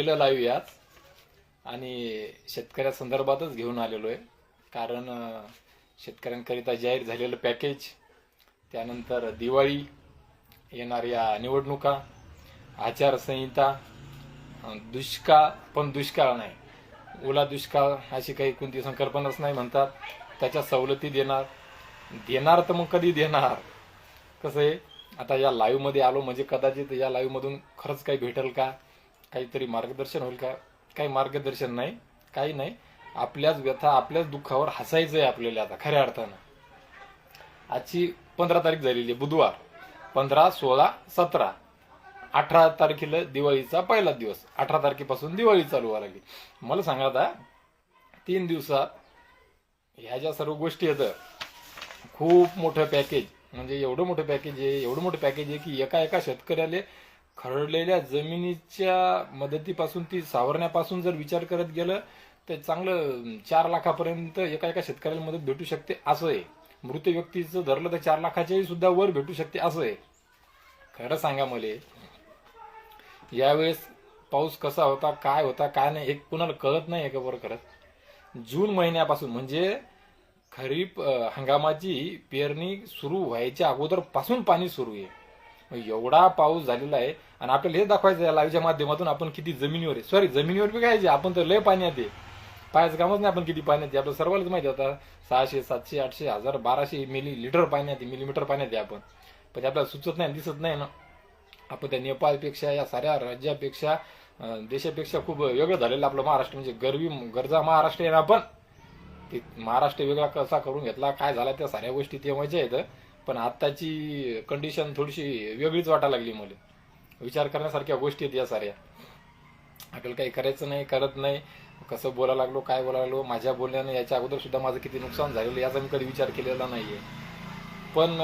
पहिलं लाईव्ह याच आणि शेतकऱ्या संदर्भातच घेऊन आलेलो आहे कारण शेतकऱ्यांकरिता जाहीर झालेलं पॅकेज त्यानंतर दिवाळी येणाऱ्या निवडणुका आचारसंहिता दुष्काळ पण दुष्काळ नाही. ओला दुष्काळ अशी काही कोणती संकल्पनाच नाही म्हणतात. त्याच्या सवलती देणार. देणार तर मग कधी देणार? कसं आहे? आता या लाईव्हमध्ये आलो म्हणजे कदाचित या लाईव्हमधून खरंच काही भेटेल का? काहीतरी मार्गदर्शन होईल का? काही मार्गदर्शन नाही काही नाही. आपल्याच व्यथा आपल्याच दुःखावर हसायचं आहे आपल्याला आता खऱ्या अर्थानं. आजची पंधरा तारीख झालेली आहे बुधवार. पंधरा सोळा सतरा. अठरा तारखेला दिवाळीचा पहिला दिवस. अठरा तारखेपासून दिवाळी चालू व्हायला लागली. मला सांगा आता तीन दिवसात ह्या ज्या सर्व गोष्टी आहेत खूप मोठं पॅकेज म्हणजे एवढं मोठं पॅकेज आहे एवढं मोठं पॅकेज आहे की एका एका शेतकऱ्याला खरडलेल्या जमिनीच्या मदतीपासून ती सावरण्यापासून जर विचार करत गेलं तर चांगलं चार लाखापर्यंत एका एका शेतकऱ्याला मदत भेटू शकते असं आहे. मृत व्यक्तीचं धरलं तर चार लाखाच्याही सुद्धा वर भेटू शकते असं आहे. खरं सांगा मले यावेळेस पाऊस कसा होता काय होता काय नाही हे कुणाला कळत नाही एका बरं करत जून महिन्यापासून म्हणजे खरीप हंगामाची पेरणी सुरू व्हायच्या अगोदरपासून पाणी सुरू आहे. मग एवढा पाऊस झालेला आहे. आणि आपल्याला हे दाखवायचं या लाईव्हच्या माध्यमातून आपण किती जमिनीवर आहे. सॉरी जमिनीवर बी काय आपण तर लय पाण्यात आहे पायाचं कामच नाही आपण किती पाण्यात आहे सर्वांनाच माहिती होता सहाशे सातशे आठशे हजार बाराशे मिली लिटर पाण्यात मिलीमीटर पाण्यात आहे आपण. पण आपल्याला सुचत नाही दिसत नाही ना. आपण त्या नेपाळपेक्षा या साऱ्या राज्यापेक्षा देशापेक्षा खूप वेगळं झालेलं आपलं महाराष्ट्र. म्हणजे गरवी गरजा महाराष्ट्र आहे ना आपण. ते महाराष्ट्र वेगळा कसा करून घेतला काय झाला त्या साऱ्या गोष्टी ते मजा आहेत पण आत्ताची कंडिशन थोडीशी वेगळीच वाटायला लागली मला. विचार करण्यासारख्या गोष्टी आहेत या साऱ्या. आपल्याला काही करायचं नाही करत नाही. कसं बोलायला लागलो काय बोलायला लागलो माझ्या बोलण्याने याच्या अगोदर सुद्धा माझं किती नुकसान झालेलं याचा मी कधी विचार केलेला नाहीये. पण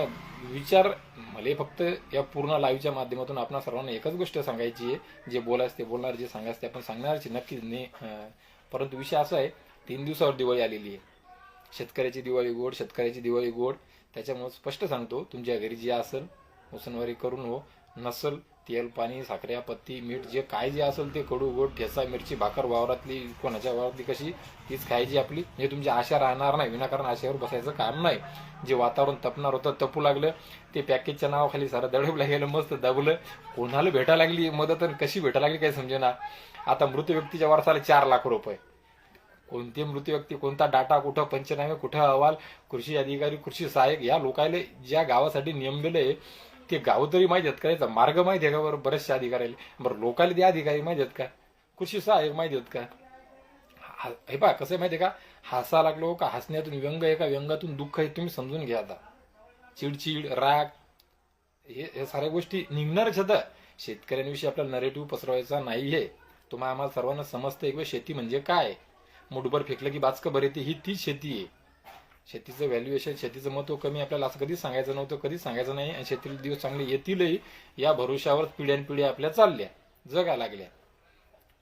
विचार मला फक्त या पूर्ण लाईव्हच्या माध्यमातून आपण सर्वांना एकच गोष्ट सांगायची आहे. जे बोलायच ते बोलणार जे सांगायचं ते आपण सांगणारच नक्कीच ने परंतु विषय असा आहे तीन दिवसावर दिवाळी आलेली आहे. शेतकऱ्याची दिवाळी गोड शेतकऱ्याची दिवाळी गोड. त्याच्यामुळे स्पष्ट सांगतो तुमच्या घरी जे असेल मुसनवारी करून हो. नसल तेल पाणी साखऱ्या पत्ती मीठ जे काय जे असेल ते कडू गोड ठेसा मिरची भाकर वावरातली कोणाच्या वावरातली कशी तीच खायची आपली. म्हणजे तुमची आशा राहणार नाही विनाकारण आशेवर बसायचं काम नाही. जे वातावरण तपणार होतं तपू लागलं ते पॅकेजच्या नावाखाली सारं दडवलं गेलं मस्त दबलं. कोणाला भेटा लागली मदत आणि कशी भेटायला लागली काही समजेना. आता मृत व्यक्तीच्या वारसाला चार लाख रुपये. कोणती मृत व्यक्ती कोणता डाटा कुठं पंचनामे कुठं अहवाल कृषी अधिकारी कृषी सहाय्यक या लोकायले ज्या गावासाठी नेमलेले आहे, ते गाव तरी माहीत आहेत का? याचा मार्ग माहिती आहे का बरं? बरेचशा अधिकाऱ्याला बरं लोकायला ते अधिकारी माहिती आहेत का? कृषी सहाय्यक माहिती आहेत का? हा- हे पहा कसं आहे माहिती आहे का? हसा लागलो का? हसण्यातून व्यंग आहे का? व्यंगातून दुःख आहे तुम्ही समजून घ्या आता. चिडचिड राग हे हे साऱ्या गोष्टी निघणारच आता. शेतकऱ्यांविषयी आपला नरेटिव्ह पसरवायचा नाहीये. तुम्हाला आम्हाला सर्वांना समजतं एक वेळ शेती म्हणजे काय? मुठभर फेकलं की बाचकं भर येते ही तीच शेती आहे. शेतीचं व्हॅल्युएशन शेतीचं महत्त्व कमी आपल्याला असं कधीच सांगायचं नव्हतं कधीच सांगायचं नाही. आणि शेतीला दिवस चांगले येतीलही या भरोशावर पिढ्यानपिढ्या आपल्या चालल्या जगा लागल्या.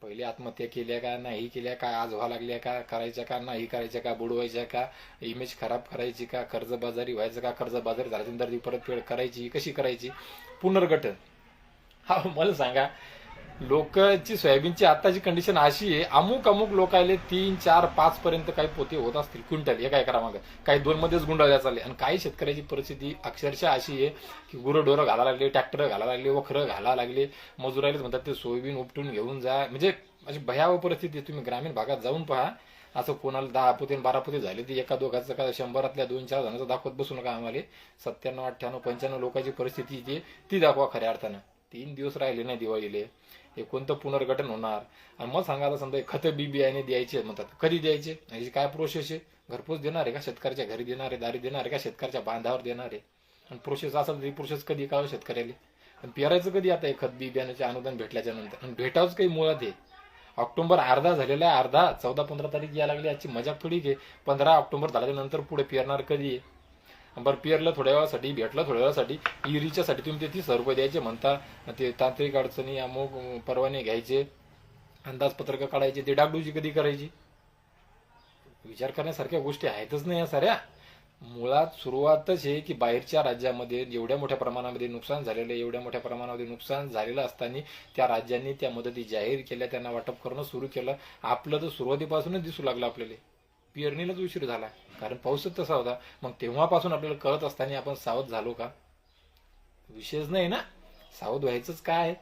पहिले आत्महत्या केल्या का नाही केल्या का आज व्हा लागल्या का करायच्या का नाही करायच्या का बुडवायच्या का इमेज खराब करायची का कर्जबाजारी व्हायचं का कर्जबाजारी झाल्यानंतर ती परतफेड करायची कशी करायची? पुनर्गठन. हा मला सांगा लोकची सोयाबीनची आताची कंडिशन अशी आहे अमुक अमुक लोकायले तीन चार पाच पर्यंत काही पोते होत असतील क्विंटल एका एकरा मागं. काही दोन मध्येच गुंडाळल्या चालले. आणि काही शेतकऱ्याची परिस्थिती अक्षरशः अशी आहे की गुरंढोरं घाला लागले ट्रॅक्टर घाला लागले वखरं घाला लागले. मजुरायलाच म्हणतात ते सोयाबीन उपटून घेऊन जा. म्हणजे अशी भयावह परिस्थिती तुम्ही ग्रामीण भागात जाऊन पहा. असं कोणाला दहा पोते आणि बारा पोते झाले ते एका दोघाचं का शंभरातल्या दोन चार जणांचं दाखवत बसू नका आम्हाला. सत्त्याण्णव अठ्ठ्याण्णव पंच्याण्णव लोकांची परिस्थिती ती दाखवा खऱ्या अर्थानं. तीन दिवस राहिले नाही दिवाळीले. हे कोणतं पुनर्गठन होणार? आणि मग सांगायला समजा खतं बी बियाणे द्यायचे म्हणतात. कधी द्यायचे? याची काय प्रोसेस आहे? घरपोच देणार आहे का? शेतकऱ्याच्या घरी देणार आहे? दारी देणार आहे का? शेतकऱ्याच्या बांधावर देणार आहे? आणि प्रोसेस असेल तर प्रोसेस कधी कळू शेतकऱ्याला? आणि पेरायचं कधी आता हे खत बी बियाण्याचे अनुदान भेटल्याच्या नंतर? आणि भेटावंच काही मुळात आहे ऑक्टोबर अर्धा झालेला आहे अर्धा. चौदा पंधरा तारीख या लागली. याची मजाक थोडी घे पंधरा ऑक्टोबर झाल्याच्यानंतर पुढे पेरणार कधी आहे? बरं पेरलं थोड्या वेळासाठी भेटलं थोड्या वेळासाठी. इरीच्यासाठी तुम्ही ते तीस रुपये द्यायचे म्हणता. ते तांत्रिक अडचणी अमुक परवाने घ्यायचे. अंदाजपत्रक काढायचे. ते डागडूजी कधी करायची? विचार करण्यासारख्या गोष्टी आहेतच नाही या साऱ्या. मुळात सुरुवातच हे की बाहेरच्या राज्यामध्ये एवढ्या मोठ्या प्रमाणामध्ये नुकसान झालेलं आहे. एवढ्या मोठ्या प्रमाणामध्ये नुकसान झालेलं असताना त्या राज्यांनी त्या मदती जाहीर केल्या. त्यांना वाटप करणं सुरू केलं. आपलं तर सुरुवातीपासूनच दिसू लागलं आपल्याला. पेरणीलाच उशीर झाला. कारण पाऊसच तसा होता. मग तेव्हापासून आपल्याला कळत असताना आपण सावध झालो का? विशेष नाही ना. सावध व्हायचंच काय आहे?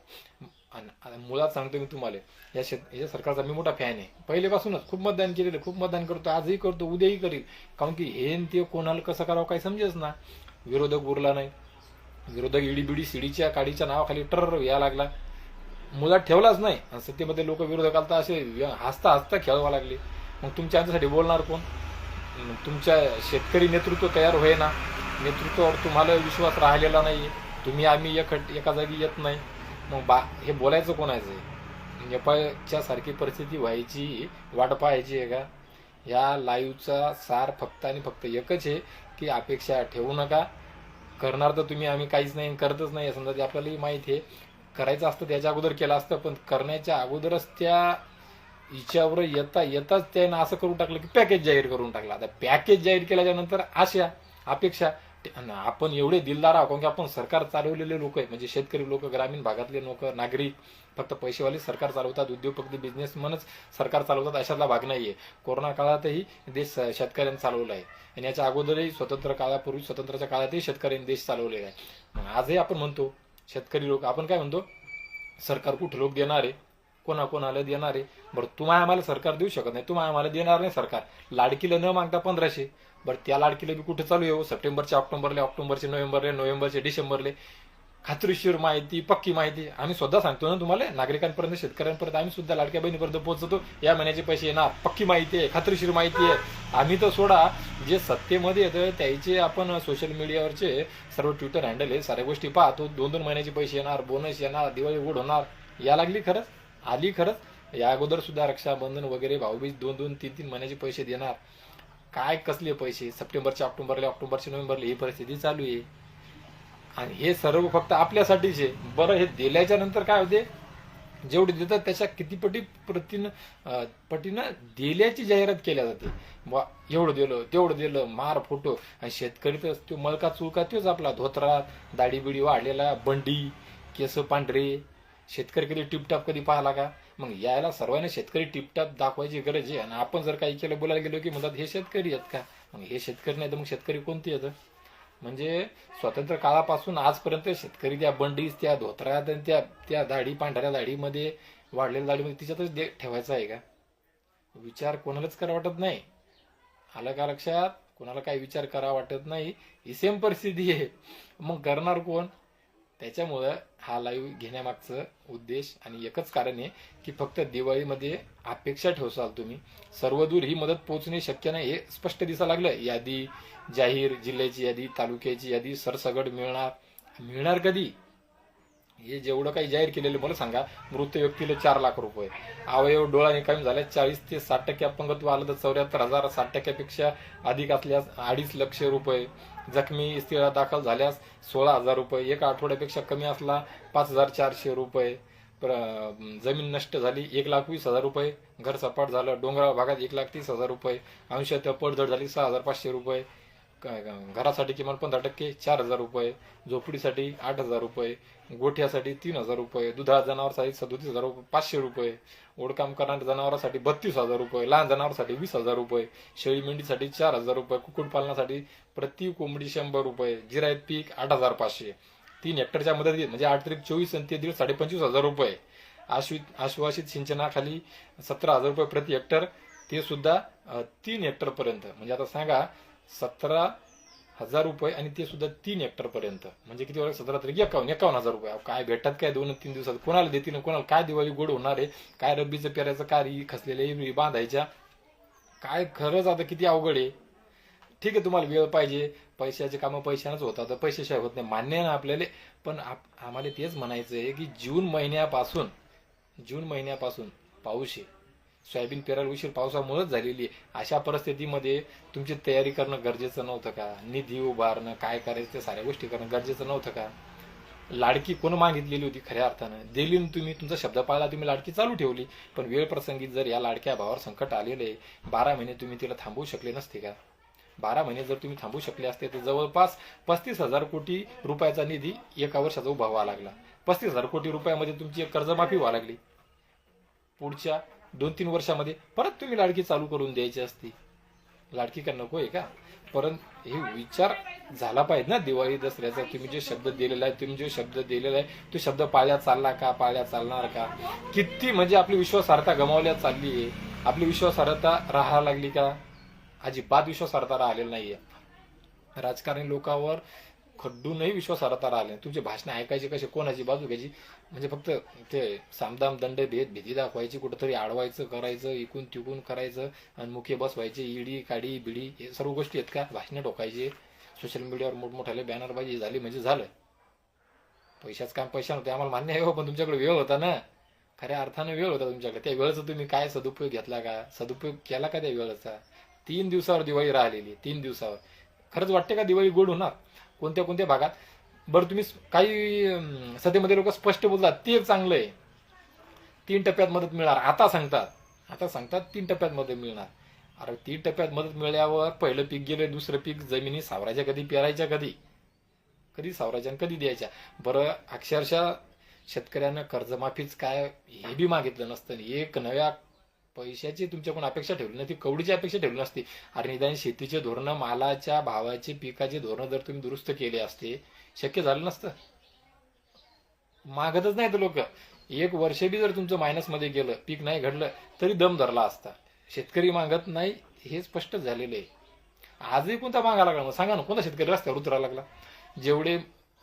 आता मुळात सांगतो मी तुम्हाला. या शेत या सरकारचा मी मोठा फॅन आहे. पहिलेपासूनच खूप मतदान केलेलं खूप मतदान करतो आजही करतो उद्याही करील. कारण की हे ते कोणाला कसं करावं काही समजेच ना. विरोधक उरला नाही. विरोधक इडी बिडी सीडीच्या काडीच्या नावाखाली टर या लागला. मुळात ठेवलाच नाही. आणि सत्तेमध्ये लोक विरोधकाला तर असे हसता हसता खेळवा लागले. मग तुमच्या आमच्यासाठी बोलणार कोण? तुमच्या शेतकरी नेतृत्व तयार होईना. नेतृत्वावर तुम्हाला विश्वास राहिलेला नाही तुम्ही आम्ही एक एका जागी येत नाही. मग बा हे बोलायचं कोणाचं? नेपाळच्या सारखी परिस्थिती व्हायची वाट पाहायची आहे का? या लाईव्हचा सार फक्त आणि फक्त एकच आहे की अपेक्षा ठेवू नका. करणार तर तुम्ही आम्ही काहीच नाही करतच नाही. समजा ते आपल्यालाही माहिती आहे. करायचं असतं त्याच्या अगोदर केलं असतं पण करण्याच्या अगोदरच त्या हिच्यावर येता येताच त्यानं असं करून टाकलं की पॅकेज जाहीर करून टाकलं. आता पॅकेज जाहीर केल्याच्यानंतर आशा अपेक्षा आपण एवढे दिलदार आहोत कारण की आपण सरकार चालवलेले लोक आहे म्हणजे शेतकरी लोक ग्रामीण भागातले लोक नागरिक फक्त पैसेवाले सरकार चालवतात उद्योगपती बिझनेसमनच सरकार चालवतात अशातला भाग नाहीये. कोरोना काळातही देश शेतकऱ्यांनी चालवला आहे. आणि याच्या अगोदरही स्वतंत्र काळापूर्वी स्वतंत्राच्या काळातही शेतकऱ्यांनी देश चालवलेला आहे. आजही आपण म्हणतो शेतकरी लोक आपण काय म्हणतो? सरकार कुठे लोक देणार आहे? कोणाकोणाला देणार आहे? बरं तुम्हा आम्हाला सरकार देऊ शकत नाही. तुम्हा आम्हाला देणार नाही सरकार. लाडकीला न मागता पंधराशे. बरं त्या लाडकीला बी कुठे चालू येऊ हो? सप्टेंबरचे ऑक्टोबरले ऑक्टोबरचे नोव्हेंबरले नोव्हेंबरचे डिसेंबरले. खात्रीशीर माहिती पक्की माहिती. आम्ही सुद्धा सांगतो ना तुम्हाला नागरिकांपर्यंत शेतकऱ्यांपर्यंत आम्ही सुद्धा लाडक्या बहिणीपर्यंत पोहोचतो. या महिन्याचे पैसे येणार. पक्की माहिती आहे खात्रीशीर माहिती आहे. आम्ही तर सोडा जे सत्तेमध्ये येतं त्याचे आपण सोशल मीडियावरचे सर्व ट्विटर हँडल आहे. साऱ्या गोष्टी पाहतो. दोन दोन महिन्याचे पैसे येणार बोनस येणार दिवाळी उघड होणार. या लागली खरंच. आली खरंच. या अगोदर सुद्धा रक्षाबंधन वगैरे भाऊबीज दोन दोन तीन तीन महिन्याचे पैसे देणार. काय कसले पैसे? सप्टेंबरचे ऑक्टोबरले ऑक्टोबरचे नोव्हेंबरले ही परिस्थिती चालू आहे. आणि हे सर्व फक्त आपल्यासाठीच. आहे बरं हे दिल्याच्या नंतर काय होते? जेवढे देतात त्याच्या किती पटी प्रतीनं पटीनं दिल्याची जाहिरात केल्या जाते. वा एवढं दिलं तेवढं दिलं मार फोटो. आणि शेतकरी तर तो मलका चुलका तोच आपला. धोत्रा दाढीबिडी वाढलेला बंडी केस पांढरे शेतकरी कधी टिपटाप कधी पाहिला का? मग यायला सर्वांना शेतकरी टिपटाप दाखवायची गरज आहे. आणि आपण जर काही केलं बोलायला गेलो की म्हणतात हे शेतकरी आहेत का? मग हे शेतकरी नाही तर मग शेतकरी कोणते येतं म्हणजे स्वातंत्र्य काळापासून आजपर्यंत शेतकरी त्या बंडीज त्या धोत्रात आणि त्या त्या दाढी पांढऱ्या दाढीमध्ये वाढलेल्या दाढीमध्ये तिच्यातच दे ठेवायचा आहे का? विचार कोणालाच करा वाटत नाही. आलं का लक्षात? कोणाला काही विचार करा वाटत नाही. ही सेम परिस्थिती आहे. मग करणार कोण? त्याच्यामुळं हा लाईव्ह घेण्यामागचं उद्देश आणि एकच कारण आहे की फक्त दिवाळीमध्ये अपेक्षा ठेवसाल तुम्ही. सर्वदूर ही मदत पोहोचणे शक्य नाही हे स्पष्ट दिसायला लागलं यादी जाहीर जिल्ह्याची यादी तालुक्याची यादी सरसगट मिळणार मिळणार कधी? हे जेवढं काही जाहीर केलेलं मला सांगा मृत व्यक्तीला चार लाख रुपये. अवयव डोळा निकामी झाल्या चाळीस ते साठ टक्के अपंगत्व आलं तर चौऱ्याहत्तर हजार साठ टक्क्यापेक्षा अधिक असल्यास अडीच लक्ष रुपये. जखमी स्त्रीला दाखल झाल्यास सोळा हजार रुपये. एका आठवड्यापेक्षा कमी असला पाच हजार चारशे रुपये. जमीन नष्ट झाली एक लाख वीस हजार रुपये. घर सपाट झालं डोंगराळ भागात एक लाख तीस हजार रुपये. अंशात पडझड झाली सहा हजार पाचशे रुपये. घरासाठी किमान पंधरा टक्के चार हजार रुपये. झोपडीसाठी आठ हजार रुपये. गोठ्यासाठी तीन हजार रुपये दुधाळ जनावरसाठी सदोतीस हजार रुपये पाचशे रुपये ओढकाम करणाऱ्या जनावरांसाठी बत्तीस हजार रुपये लहान जनावरांसाठी वीस हजार रुपये शेळी मेंढीसाठी चार हजार रुपये कुक्कुटपालनासाठी प्रति कोंबडी शंभर रुपये जिरायत पीक आठ हजार पाचशे. तीन हेक्टरच्या मदतीत म्हणजे आठ तरी चोवीस आणि ते दीड साडे पंचवीस हजार रुपये. आश्वित आश्वासित सिंचनाखाली सतरा हजार रुपये प्रति हेक्टर ते सुद्धा तीन हेक्टरपर्यंत म्हणजे आता सांगा सतरा हजार रुपये आणि ते सुद्धा तीन हेक्टर पर्यंत. म्हणजे किती वेळा सतरा तरी एकावन्न एकावन्न हजार रुपये. काय भेटतात काय दोन तीन दिवसात? कोणाला देतील कोणाला? काय दिवाळी गोड होणार आहे? काय रब्बीचं पेरायचं काय खसलेलं खसलेल्या बांधायच्या? काय खरंच आता किती अवघड आहे? ठीक आहे तुम्हाला वेळ पाहिजे. पैशाचे कामं पैशानंच होतात. तर पैशाशिवाय होत नाही. मान्य आहे ना आपल्याला? पण आप- आम्हाला तेच म्हणायचं आहे की जून महिन्यापासून जून महिन्यापासून पाऊस आहे. सोयाबीन पेरायला उशीर पावसामुळेच झालेली आहे. अशा परिस्थितीमध्ये तुमची तयारी करणं गरजेचं नव्हतं का? निधी उभारणं काय करायचं ते साऱ्या गोष्टी करणं गरजेचं नव्हतं का? लाडकी कोण मागितलेली होती खऱ्या अर्थानं? दिली तुम्ही तुमचा शब्द पाळला तुम्ही लाडकी चालू ठेवली. पण वेळ प्रसंगी जर या लाडक्या भावावर संकट आलेलं आहे बारा महिने तुम्ही तिला थांबवू शकले नसते का? बारा महिने जर तुम्ही थांबू शकले असते तर जवळपास पस्तीस हजार कोटी रुपयाचा निधी एका वर्षाचा उभा व्हावा लागला. पस्तीस हजार कोटी रुपयामध्ये तुमची एक कर्जमाफी व्हावी लागली. पुढच्या दोन तीन वर्षामध्ये परत तुम्ही लाडकी चालू करून द्यायची असती. लाडकी का नको आहे का? परंतु हे विचार झाला पाहिजे ना दिवाळी दसऱ्याचा. तुम्ही जे शब्द दिलेला आहे तुम्ही जो शब्द दिलेला आहे तो शब्द पाळ्या चालला का पाळ्या चालणार का? किती म्हणजे आपली विश्वासार्हता गमावल्या चालली आहे. आपली विश्वासार्हता राहायला लागली का? अजिबात विश्वासार्हता राहिलेली नाहीये. राजकारणी लोकांवर खड्डूनही विश्वासार्हता राहिले तुमचे भाषण ऐकायचे कसे कोणाची बाजू घ्यायची? म्हणजे फक्त ते सामदाम दंड भेद भीती दाखवायची कुठंतरी आडवायचं करायचं इकून तिकून करायचं आणि मुखे बसवायचे इडी काडी बिडी हे सर्व गोष्टी आहेत का? भाषणं ठोकायचे. सोशल मीडियावर मोठमोठ्याले बॅनरबाजी झाली म्हणजे झालं. पैशाच काम पैसा नव्हते आम्हाला मान्य आहे हो पण तुमच्याकडे वेळ होता ना. खऱ्या अर्थाने वेळ होता तुमच्याकडे. त्या वेळेचा तुम्ही काय सदुपयोग घेतला का? सदुपयोग केला का त्या वेळेचा? तीन दिवसावर दिवाळी राहिलेली तीन दिवसावर. खरंच वाटते का दिवाळी गोड होणार? कोणत्या कोणत्या भागात? बरं तुम्ही काही अं, सध्यामध्ये लोक स्पष्ट बोलतात ते एक चांगलं आहे. तीन टप्प्यात मदत मिळणार आता सांगतात. आता सांगतात तीन टप्प्यात मदत मिळणार. अरे तीन टप्प्यात मदत मिळाल्यावर पहिलं पीक गेलं दुसरं पीक जमिनी सावरायच्या कधी पेरायच्या कधी? कधी सावरायच्या कधी द्यायच्या? बरं अक्षरशः शेतकऱ्यांना कर्जमाफीच काय हे बी मागितलं नसतं. एक नव्या पैशाची तुमच्याकडून अपेक्षा ठेवली नसती कवडीची अपेक्षा ठेवली नसती. आणि निदान शेतीचे धोरणं मालाच्या भावाचे पिकाचे धोरणं जर तुम्ही दुरुस्त केले असते शक्य झालं नसतं. मागतच नाही तर लोक. एक वर्ष बी जर तुमचं मायनसमध्ये गेलं पीक नाही घडलं तरी दम धरला असता. शेतकरी मागत नाही हे स्पष्ट झालेलं आहे. आजही कोणता मागा लागला? मग सांगा ना कोणता शेतकरी रस्त्यावर उतरायला लागला? जेवढे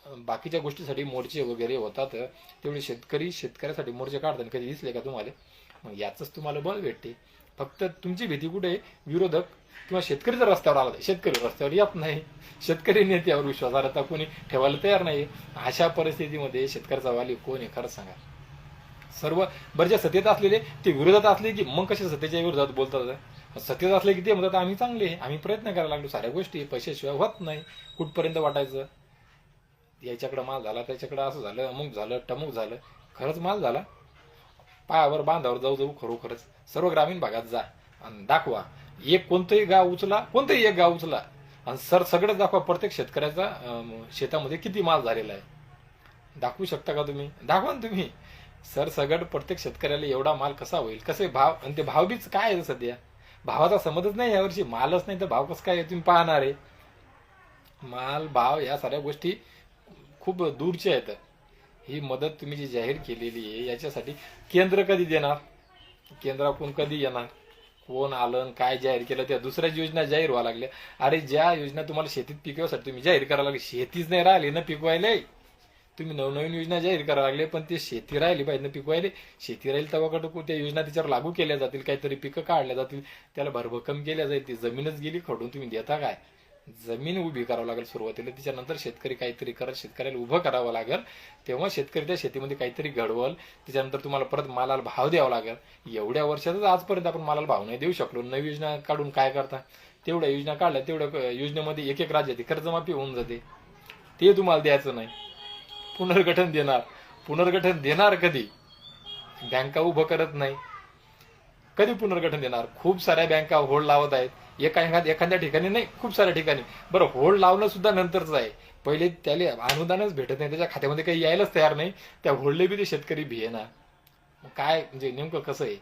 बाकीच्या गोष्टीसाठी मोर्चे वगैरे होतात तेवढे शेतकरी शेतकऱ्यासाठी मोर्चे काढतात. कधी दिसले का तुम्हाला? मग याचंच तुम्हाला बळ भेटते. फक्त तुमची भीती कुठे? आहे? विरोधक किंवा शेतकरी जर रस्त्यावर आला शेतकरी रस्त्यावर येत नाही. शेतकरी नेत्यावर विश्वासार्हता कोणी ठेवायला तयार नाही. अशा परिस्थितीमध्ये शेतकऱ्याचा वाली कोण आहे? खरंच सांगा. सर्व बरं जे सत्तेत असलेले ते विरोधात असले की मग कसे सत्तेच्या विरोधात बोलतात? सत्तेत असले की ते म्हणतात आम्ही चांगले आहे, आम्ही प्रयत्न करायला लागलो. साऱ्या गोष्टी पैशाशिवाय होत नाही. कुठपर्यंत वाटायचं? याच्याकडे माल झाला त्याच्याकडे असं झालं अमुक झालं टमुक झालं. खरंच माल झाला. पायावर बांधावर जाऊ जाऊ खरोखरच. सर्व ग्रामीण भागात जा आणि दाखवा. एक कोणतंही गाव उचला कोणतंही एक गाव उचला. आणि सर सगळं दाखवा. प्रत्येक शेतकऱ्याचा शेतामध्ये किती माल झालेला आहे. दाखवू शकता का तुम्ही? दाखवा ना तुम्ही. सर सगळं प्रत्येक शेतकऱ्याला एवढा माल कसा होईल? कसे भाव आणि ते भाव बीच काय आहे सध्या? भावाचा समजच नाही यावर्षी मालच नाही तर भाव कसं काय आहे तुम्ही पाहणार आहे. माल भाव या साऱ्या गोष्टी खूप दूरच्या आहेत. ही मदत तुम्ही जी जाहीर केलेली आहे याच्यासाठी केंद्र कधी देणार? केंद्राकडून कधी येणार? कोण आलं आणि काय जाहीर केलं? त्या दुसऱ्याच योजना जाहीर व्हायला लागल्या. अरे ज्या योजना तुम्हाला शेतीत पिकवायसाठी तुम्ही जाहीर करायला लागली शेतीच नाही राहिली ना पिकवायला. तुम्ही नवनवीन योजना जाहीर करायला लागले पण ते शेती राहिली पाहिजे ना पिकवायले. शेती राहील तेव्हा कडे त्या योजना त्याच्यावर लागू केल्या जातील काहीतरी पिकं काढल्या जातील. त्याला भरभक्कम केल्या जाईल ती जमीनच गेली खडून तुम्ही देता काय? जमीन उभी करावं लागेल सुरुवातीला त्याच्यानंतर शेतकरी काहीतरी करत शेतकऱ्याला उभं करावं लागेल. तेव्हा शेतकरी त्या शेतीमध्ये काहीतरी घडवल त्याच्यानंतर तुम्हाला परत मालाला भाव द्यावा लागेल. एवढ्या वर्षातच आजपर्यंत आपण मालाला भाव नाही देऊ शकलो. नवी योजना काढून काय करता? तेवढ्या योजना काढल्या तेवढ्या योजनेमध्ये एक एक राज्यात कर्जमाफी होऊन जाते. ते तुम्हाला द्यायचं नाही. पुनर्गठन देणार. पुनर्गठन देणार कधी? बँका उभं करत नाही. कधी पुनर्गठन देणार? खूप साऱ्या बँका होल्ड लावत आहेत. एका एखाद्या एखाद्या ठिकाणी नाही खूप साऱ्या ठिकाणी. बरं होल्ड लावणं सुद्धा नंतरच आहे. पहिले त्याला अनुदानच भेटत नाही त्याच्या खात्यामध्ये काही यायलाच तयार नाही. त्या होल्डले बी ते शेतकरी भियेना काय म्हणजे नेमकं कसं आहे?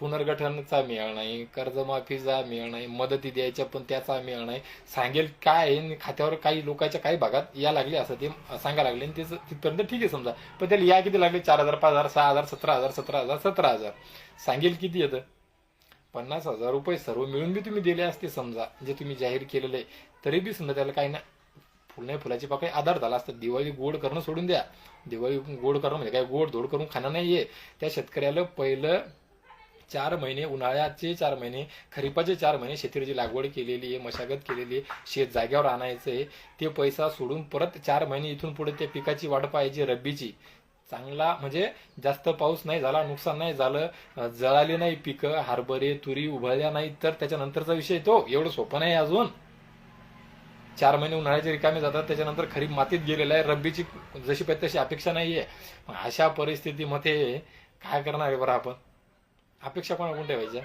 पुनर्गठनचा मेळ नाही कर्जमाफीचा मेळ नाही मदती द्यायच्या पण त्याचा मेळ नाही. सांगेल काय आहे आणि खात्यावर काही लोकांच्या काही भागात या लागले असं ते सांगा लागले आणि त्याचं तिथपर्यंत ठीक आहे समजा. पण त्याला या किती लागले? चार हजार पाच हजार सहा हजार सतरा हजार सतरा हजार सतरा हजार. सांगेल किती येतं? पन्नास हजार रुपये सर्व मिळून बी तुम्ही दिले असते समजा जे तुम्ही जाहीर केलेलं आहे तरी बी समजा त्याला काही ना फुल नाही फुलाची पाकळी आधार झाला असतं. दिवाळी गोड करणं सोडून द्या. दिवाळी गोड करणं म्हणजे काय? गोड धोड करून खाणं नाहीये. त्या शेतकऱ्याला पहिलं चार महिने उन्हाळ्याचे चार महिने खरीपाचे चार महिने शेतीची लागवड केलेली आहे मशागत केलेली आहे शेत जाग्यावर आणायचं आहे ते पैसा सोडून परत चार महिने इथून पुढे त्या पिकाची वाट पाहिजे रब्बीची. चांगला म्हणजे जास्त पाऊस नाही झाला नुकसान नाही झालं जळाले जळाली नाही पिकं हरभरे तुरी उभळल्या नाही तर त्याच्यानंतरचा विषय तो. एवढं सोपं नाही अजून. चार महिने उन्हाळ्याचे रिकामे जातात त्याच्यानंतर खरीप मातीत गेलेला आहे रब्बीची जशी पाहिजे तशी अपेक्षा नाहीये. अशा परिस्थितीमध्ये काय करणार आहे बरं आपण? अपेक्षा कोणाकडून ठेवायच्या?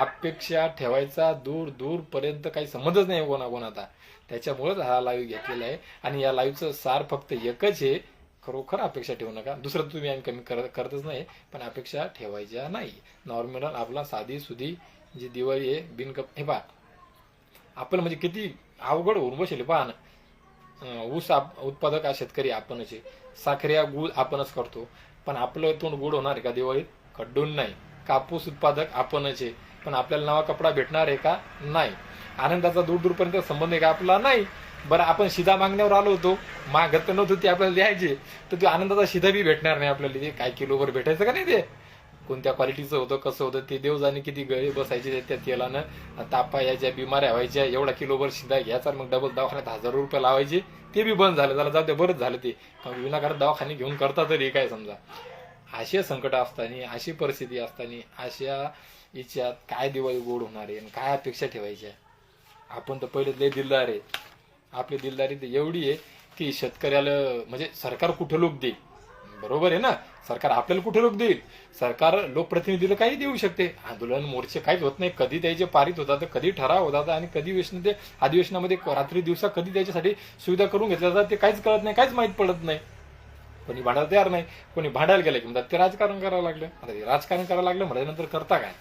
अपेक्षा ठेवायचा दूर दूर पर्यंत काही समजच नाही कोणा आता. त्याच्यामुळेच हा लाईव्ह घेतलेला आहे. आणि या लाईव्हचं सार फक्त एकच आहे खरोखर अपेक्षा ठेवू नका. दुसरं तुम्ही आम्ही कमी करत करतच नाही पण अपेक्षा ठेवायच्या नाही. नॉर्मल आपला साधी सुधी जी दिवाळी आहे बिनकप हे पहा. आपण म्हणजे किती अवघड होऊन बसेल पहा ना. ऊस आप- उत्पादक हा शेतकरी आपणच. आहे साखऱ्या गुळ आपणच करतो. पण आपलं तोंड गोड होणार आहे का दिवाळीत? खड्डून नाही. कापूस उत्पादक आपणच. आहे पण आपल्याला नवा कपडा भेटणार आहे का? नाही. आनंदाचा दूर दूरपर्यंत संबंध आहे का आपला? नाही. बरं आपण शिधा मागण्यावर आलो होतो. मागत नव्हतो नव्हतं ते आपल्याला द्यायचे तर ते आनंदाचा शिधा बी भेटणार नाही आपल्याला. ते काय किलोवर भेटायचं का नाही ते? कोणत्या क्वालिटीचं होतं कसं होतं ते देव जाणे किती गळे बसायचे त्या तेलानं. तापा यायच्या बिमाऱ्या व्हायच्या एवढा किलोभर शिधा घ्यायचा मग डबल दवाखान्यात हजारो रुपये लावायचे. ते बी बंद झालं. त्याला जाऊ ते बरंच झालं ते. विनाकारण दवाखाने घेऊन करता तरी काय समजा? असे संकट असताना अशी परिस्थिती असताना अशा याच्यात काय दिवाळी गोड होणार आहे आणि काय अपेक्षा ठेवायच्या? आपण तर पहिले लय दिलदार आहे. आपली दिलदारी तर एवढी आहे की शेतकऱ्याला म्हणजे सरकार कुठं लोक देईल? बरोबर आहे ना? सरकार आपल्याला कुठे लोक देईल? सरकार लोकप्रतिनिधीला काही देऊ शकते. आंदोलन मोर्चे काहीच होत नाही. कधी त्याचे पारित होतात कधी ठराव होतात आणि कधी वेशन ते अधिवेशनामध्ये रात्री दिवसा कधी त्याच्यासाठी सुविधा करून घेतल्या जातात ते काहीच कळत नाही काहीच माहीत पडत नाही. कोणी भांडायला तयार नाही. कोणी भांडायला गेलं की म्हणतात ते राजकारण करायला लागलं. आता ते राजकारण करायला लागलं म्हटल्यानंतर करता काय?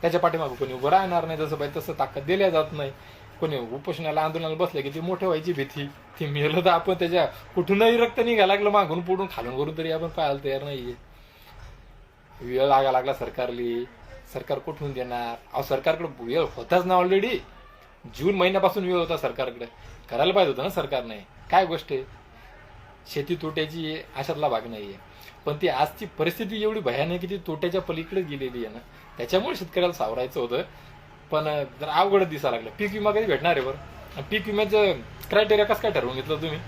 त्याच्या पाठीमागं कोणी उभं राहणार नाही जसं पाहिजे तसं ताकद दिल्या जात नाही. कोणी उपोषणाला आंदोलनाला बसले की ती मोठे व्हायची भीती. ती मेलं तर आपण त्याच्या कुठूनही रक्त निघायला लागलं मागून पुढून खालून वरून तरी आपण पाहायला तयार नाहीये. वेळ लागा लागला सरकारली. सरकार कुठून देणार? अहो सरकारकडे वेळ होताच ना ऑलरेडी जून महिन्यापासून वेळ होता सरकारकडे. करायला पाहिजे होतं ना सरकारने. काय गोष्ट आहे? शेती तोट्याची आशातला अशातला भाग नाहीये. पण ती आजची परिस्थिती एवढी भयानक की ती तोट्याच्या पलीकडे गेलेली आहे ना. त्याच्यामुळे शेतकऱ्याला सावरायचं होतं. पण जर अवघड दिसायला लागलं. पीक विमा कधी भेटणार आहे बरं? पीक विम्याचं क्रायटेरिया कसं काय ठरवून घेतलं तुम्ही?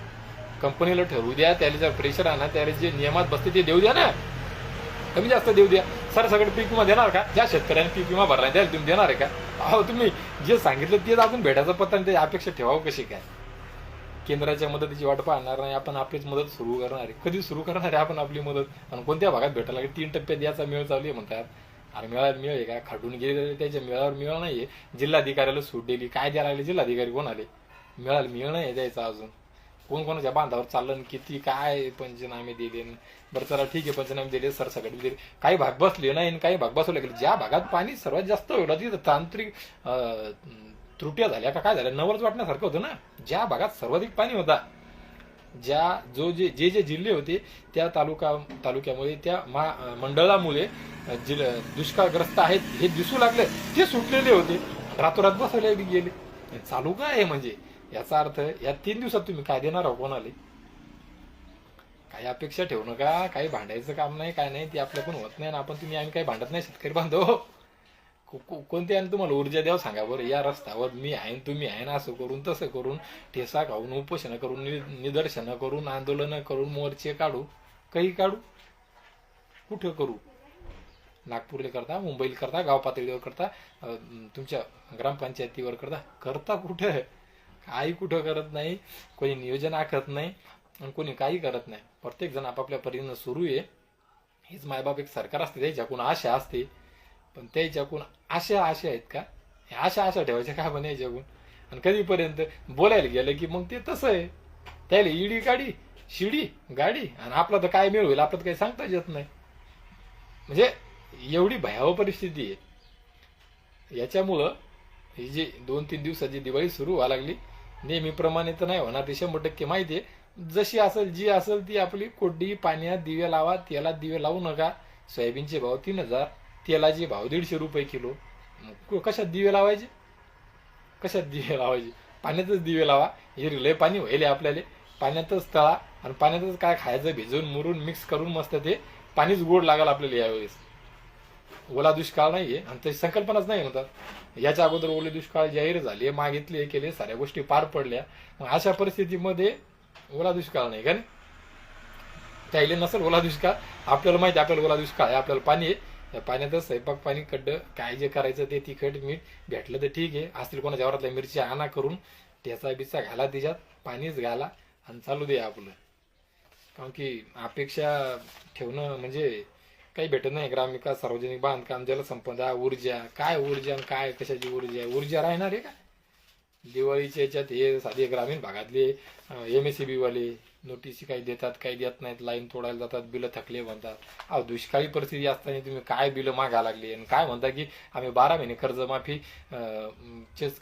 कंपनीला ठरवू द्या त्याला जर प्रेशर आणा त्याला जे नियमात बसते ते देऊ द्या ना. कमी जास्त देऊ द्या. सर सगळं पीक विमा देणार का? ज्या शेतकऱ्यांनी पीक विमा भरला त्याला तुम्ही देणार आहे का? अहो तुम्ही जे सांगितलं तेच अजून भेटायचं पत्ता आणि त्याची अपेक्षा ठेवावं कशी काय? केंद्राच्या मदतीची वाट पाहणार नाही आपण आपलीच मदत सुरू करणार आहे. कधी सुरू करणार आहे आपण आपली मदत? आणि कोणत्या भागात भेटायला लागेल? तीन टप्प्यात याचा मेळ चालू आहे म्हणतात. अरे मिळाला मिळ आहे काय खडून गेले त्याच्या मिळावर मिळ नाहीये. जिल्हाधिकाऱ्याला सूट दिली. काय द्यायला लागले? जिल्हाधिकारी कोण आले मिळायला मिळ नाही द्यायचा अजून. कोण कोणाच्या बांधावर चाललं किती काय पंचनामे दिले? बरं चला ठीक आहे पंचनामे दिले सर सगळे दिले. काही भाग बसले नाही आणि काही भाग बसवले गेले. ज्या भागात पाणी सर्वात जास्त होईल तिथं तांत्रिक त्रुट्या झाल्या का काय झाल्या? नवरच वाटण्यासारखं होतं ना? ज्या भागात सर्वाधिक पाणी होता ज्या जो जे जे जे जिल्हे होते त्या तालुका तालुक्यामुळे त्या महा मंडळामुळे जिल दुष्काळग्रस्त आहेत हे दिसू लागले. ते सुटलेले होते रातोरात बसवले गेले. चालू काय आहे म्हणजे? याचा अर्थ या तीन दिवसात तुम्ही काय देणार आहो कोणाले? काही अपेक्षा ठेवू नका काही भांडायचं काम नाही काय नाही ते आपलं पण होत नाही आणि आपण तुम्ही आम्ही काही भांडत नाही शेतकरी बांधव. कोणते आणि तुम्हाला ऊर्जा द्यावं सांगा बरं. या रस्त्यावर मी आहे तुम्ही आहे ना असं करून तसं करून ठेसा खाऊन उपोषणं करून निदर्शनं करून आंदोलनं करून मोर्चे काढू. काही काढू? कुठं करू? नागपूरला करता मुंबईला करता गाव पातळीवर करता तुमच्या ग्रामपंचायतीवर करता. करता कुठं? काही कुठं करत नाही. कोणी नियोजन आखत नाही आणि कोणी काही करत नाही. प्रत्येक जण आपापल्या परीनं सुरू आहे. हेच मायबाप एक सरकार असते त्याच्याकडून आशा असते. पण त्याच्याकडून आशा आशा आहेत का? हे आशा आशा ठेवायच्या का पण याच्याकडून आणि कधीपर्यंत? बोलायला गेलं की मग ते तसं आहे. त्याला इडी गाडी शिडी गाडी आणि आपलं तर काय मिळ होईल आपलं तर काही सांगताच येत नाही. म्हणजे एवढी भयावह परिस्थिती आहे. याच्यामुळं ही जी दोन तीन दिवसाची दिवाळी सुरू व्हायला लागली नेहमीप्रमाणे तर नाही होणार ते शंभर टक्के माहिती आहे. जशी असेल जी असेल ती आपली कोड्डी पाण्यात दिवे लावा त्याला दिवे लावू नका. सोयाबीनचे भाव तीन हजार तेलाचे भाव दीडशे रुपये किलो. मग कशात दिवे लावायचे? कशात दिवे लावायचे? पाण्यातच दिवे लावा. हे लय पाणी व्हायले आपल्याला. पाण्यातच तळा आणि पाण्यातच काय खायचं भिजवून मुरून मिक्स करून मस्त ते पाणीच गोड लागेल आपल्याला यावेळेस. ओला दुष्काळ नाहीये आणि त्याची संकल्पनाच नाही म्हणतात. याच्या अगोदर ओले दुष्काळ जाहीर झाले मागितले हे केले साऱ्या गोष्टी पार पडल्या. मग अशा परिस्थितीमध्ये ओला दुष्काळ नाही का नाही? त्याला नसेल ओला दुष्काळ. आपल्याला माहिती आहे आपल्याला ओला दुष्काळ आहे आपल्याला पाणी आहे. या पाण्यातच स्वयंपाक पाणी कड्ड काय जे करायचं ते तिखट मीठ भेटलं तर ठीक आहे. असतील कोणाच्या वरातल्या मिरची आणा करून ठेचा बिचा घाला तिच्यात पाणीच घाला आणि चालू दे आपलं. कारण की अपेक्षा ठेवणं म्हणजे काही भेटत नाही. ग्रामविकास सार्वजनिक बांधकाम जलसंपदा ऊर्जा काय ऊर्जा आणि काय कशाची ऊर्जा आहे? ऊर्जा राहणार आहे का? दिवाळीच्या याच्यात हे साधे ग्रामीण भागातले एम एस वाले नोटीसी काही देतात काही देत नाहीत लाईन तोडायला जातात बिलं थकले म्हणतात. अहो दुष्काळी परिस्थिती असताना तुम्ही काय बिलं मागा लागली? आणि काय म्हणता की आम्ही बारा महिने कर्जमाफी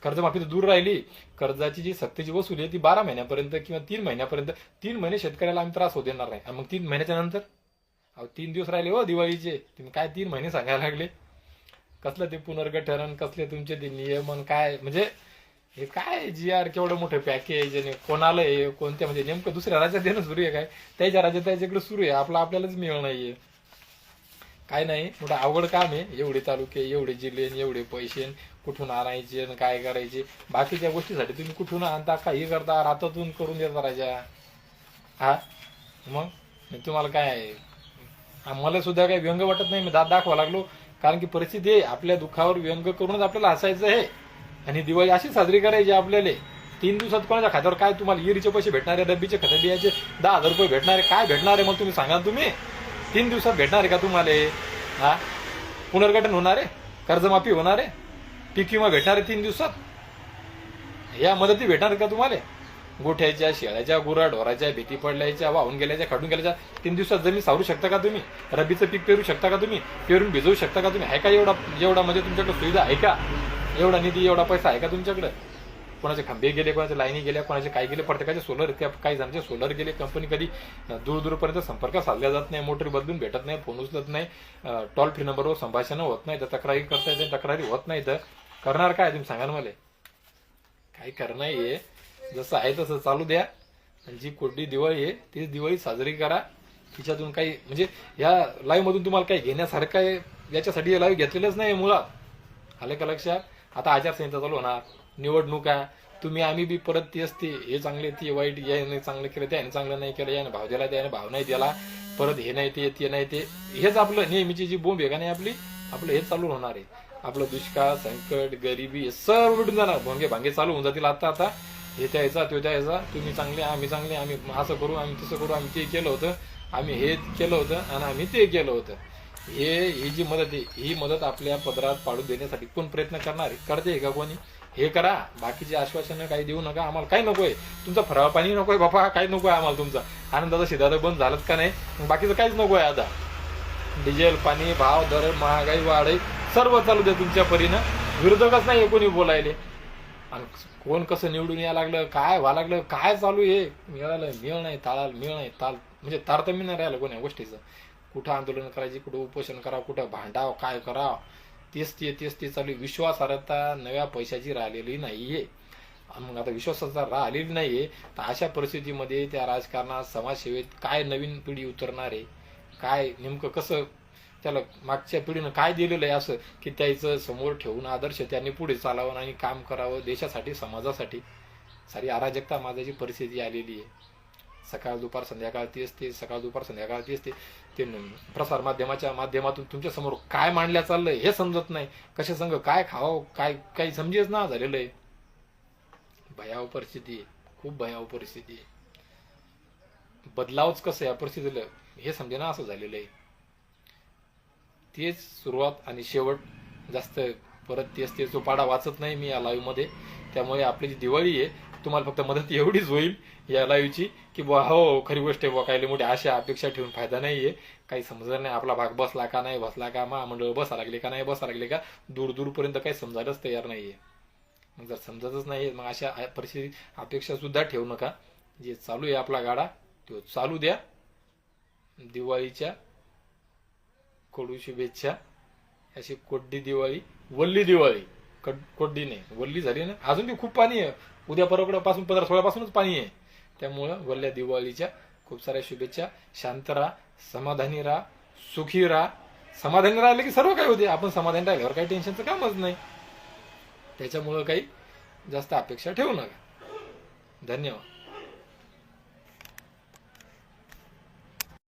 कर्जमाफी तर दूर राहिली. कर्जाची जी सक्तीची वसुली आहे ती बारा महिन्यापर्यंत किंवा तीन महिन्यापर्यंत तीन महिने शेतकऱ्याला आम्ही त्रास होऊ देणार नाही. आणि मग तीन महिन्याच्या नंतर? अहो तीन दिवस राहिले हो दिवाळीचे. तुम्ही काय तीन महिने सांगायला लागले? कसलं ते पुनर्गठन कसले तुमचे ते नियमन काय? म्हणजे हे काय जी आर केवढं मोठं पॅकेज आणि कोणाला आहे कोणत्या म्हणजे नेमकं दुसऱ्या राज्यात येणं सुरू आहे काय? त्याच्या राज्यात त्याच्याकडे सुरू आहे. आपलं आपल्यालाच मिळणं नाहीये. काय नाही मोठं अवघड काम आहे. एवढे तालुके एवढे जिल्हे एवढे पैसे कुठून आणायचे आणि काय करायचे? बाकीच्या गोष्टीसाठी तुम्ही कुठून आणता काही करता रातातून करून देता राजा. हा? मग? तुम्हाला काय आहे? मला सुद्धा काही व्यंग वाटत नाही. मी दात दाखवा लागलो. कारण की परिस्थिती आहे आपल्या दुःखावर व्यंग करूनच आपल्याला हसायचं आहे. आणि दिवाळी अशी साजरी करायची आपल्याला. तीन दिवसात कोणाच्या खात्यावर काय तुम्हाला इरीचे पैसे भेटणारे डब्बीचे खते बियाचे दहा हजार रुपये भेटणारे काय भेटणार आहे मग तुम्ही सांगा तुम्ही. तीन दिवसात भेटणार आहे का तुम्हाला? हा? पुनर्गठन होणार आहे? कर्जमाफी होणार आहे? पीक विमा भेटणार आहे तीन दिवसात? या मदती भेटणार का तुम्हाला? गोठ्याच्या शेळ्याच्या गुरा ढोराच्या भीती पडल्याच्या वाहून गेल्याच्या खडून गेल्याच्या तीन दिवसात जमीन सावरू शकता का तुम्ही? रबीचं पीक पेरू शकता का तुम्ही? पेरून भिजवू शकता का तुम्ही? आहे का एवढा एवढा म्हणजे तुमच्याकडे सुविधा आहे का? एवढा निधी एवढा पैसा आहे का तुमच्याकडे? कोणाचे खंबे गेले कोणाचे लाईनी गेल्या कोणाचे काय गेले प्रत्येकाचे सोलर त्या काही जणांचे सोलर गेले. कंपनी कधी दूर दूरपर्यंत संपर्क साधला जात नाही मोटर बदलून भेटत नाही फोन उचलत नाही टोल फ्री नंबरवर संभाषण होत नाही तर तक्रारी करता येते तक्रारी होत नाही तर करणार काय? तुम्ही सांगा मला. काय करणार आहे. जसं आहे तसं चालू द्या. आणि जी कोरडी दिवाळी आहे तीच दिवाळी साजरी करा. तिच्यातून काही म्हणजे या लाईव्ह मधून तुम्हाला काही घेण्यासारखं आहे याच्यासाठी लाईव्ह घेतलेलंच नाही मुळात. आले का लक्षात? आता आचारसंहिता चालू होणार. निवडणुका तुम्ही आम्ही बी परत ती असते. हे चांगले ते वाईट याने चांगलं केलं त्याने चांगलं नाही केलं याने भाव दिला त्याने भाव नाही दिला. परत हे नाही ते ते नाही ते. हेच आपलं नेहमीची जी बोंब आहे का नाही आपली? आपलं हेच चालू होणार आहे. आपलं दुष्काळ संकट गरिबी हे सर्व मिटून जाणार. भोंगे भांगे चालू होऊन जातील आता आता. हे त्याचा तो त्याचा तुम्ही चांगले आम्ही चांगले आम्ही असं करू आम्ही तसं करू. आम्ही ते केलं होतं. आम्ही हे केलं होतं आणि आम्ही ते केलं होतं. हे ही जी मदत आहे ही मदत आपल्या पदरात पाडू देण्यासाठी कोण प्रयत्न करणार करते का कोणी? हे करा. बाकीचे आश्वासनं काही देऊ नका. आम्हाला काही नकोय. तुमचा फराळ पाणी नकोय बापा. काही नकोय आम्हाला तुमचा. आनंदाचा शिदार बंद झालंच का नाही? बाकीचं काहीच नकोय आता. डिझेल पाणी भाव दर महागाई वाढ सर्व चालू द्या तुमच्या परीनं. विरोधकच नाही कोणी बोलायले. आणि कोण कसं निवडून यायला लागलं? काय व्हायला लागलं? काय चालू आहे? मिळालं मिळ नाही ताळाल मिळ नाही ताल. म्हणजे तारतम्य नाही राहिलं कोण्या गोष्टीचं. कुठं आंदोलन करायची कुठं उपोषण करावं कुठं भांडाव काय करावं? तेच ते तेच ते चालू आहे. विश्वासार्हता नव्या पैशाची राहिलेली नाहीये. आणि मग आता विश्वासाचा राहिलेली नाहीये. तर अशा परिस्थितीमध्ये त्या राजकारणात समाजसेवेत काय नवीन पिढी उतरणार आहे? काय नेमकं कसं त्याला मागच्या पिढीनं काय दिलेलं आहे असं? की त्याचं समोर ठेवून आदर्श त्यांनी पुढे चालावं आणि काम करावं देशासाठी समाजासाठी? सारी अराजकता माझ्याची परिस्थिती आलेली आहे. सकाळ दुपार संध्याकाळ ती ते सकाळ दुपार संध्याकाळ ती ते ते प्रसार माध्यमाच्या माध्यमातून तुमच्यासमोर काय मांडल्या चाललंय हे समजत नाही. कशा संघ काय खावं काय काही समजेच ना झालेलं आहे. भयाव परिस्थिती आहे. खूप भयाव परिस्थिती आहे. बदलावच कसं या परिस्थितीला हे समजे ना असं झालेलं आहे. तेच सुरुवात आणि शेवट जास्त परत तेच तेच जो पाडा वाचत नाही मी या लाईव्हमध्ये. त्यामुळे आपली जी दिवाळी आहे तुम्हाला फक्त मदत एवढीच होईल या लाईव्हची की बुवा हो खरी गोष्ट आहे बुवा काही मोठी आशा अपेक्षा ठेवून फायदा नाहीये. काही समजलं नाही आपला भाग बसला का नाही बसला का महामंडळ बसा लागले का नाही बसा लागले का दूर दूरपर्यंत काही समजायलाच तयार नाहीये. मग जर समजतच नाही मग अशा परिस्थिती अपेक्षा सुद्धा ठेवू नका. जे चालू आहे आपला गाडा तो चालू द्या. दिवाळीच्या कडू शुभेच्छा. अशी कोड्डी दिवाळी वल्ली दिवाळी. कड- कोड्डी नाही वल्ली झाली ना? अजून ती खूप पाणी आहे. उद्या परवाकडे पासून पंधरा सोळापासूनच पाणी आहे. त्यामुळं वल्ल्या दिवाळीच्या खूप साऱ्या शुभेच्छा. शांत राहा समाधानी राहा सुखी राहा. समाधानी राहिले की सर्व काही होते आपण समाधानी राहिल्यावर काही टेन्शनचं कामच नाही. त्याच्यामुळं काही जास्त अपेक्षा ठेवू नका. धन्यवाद.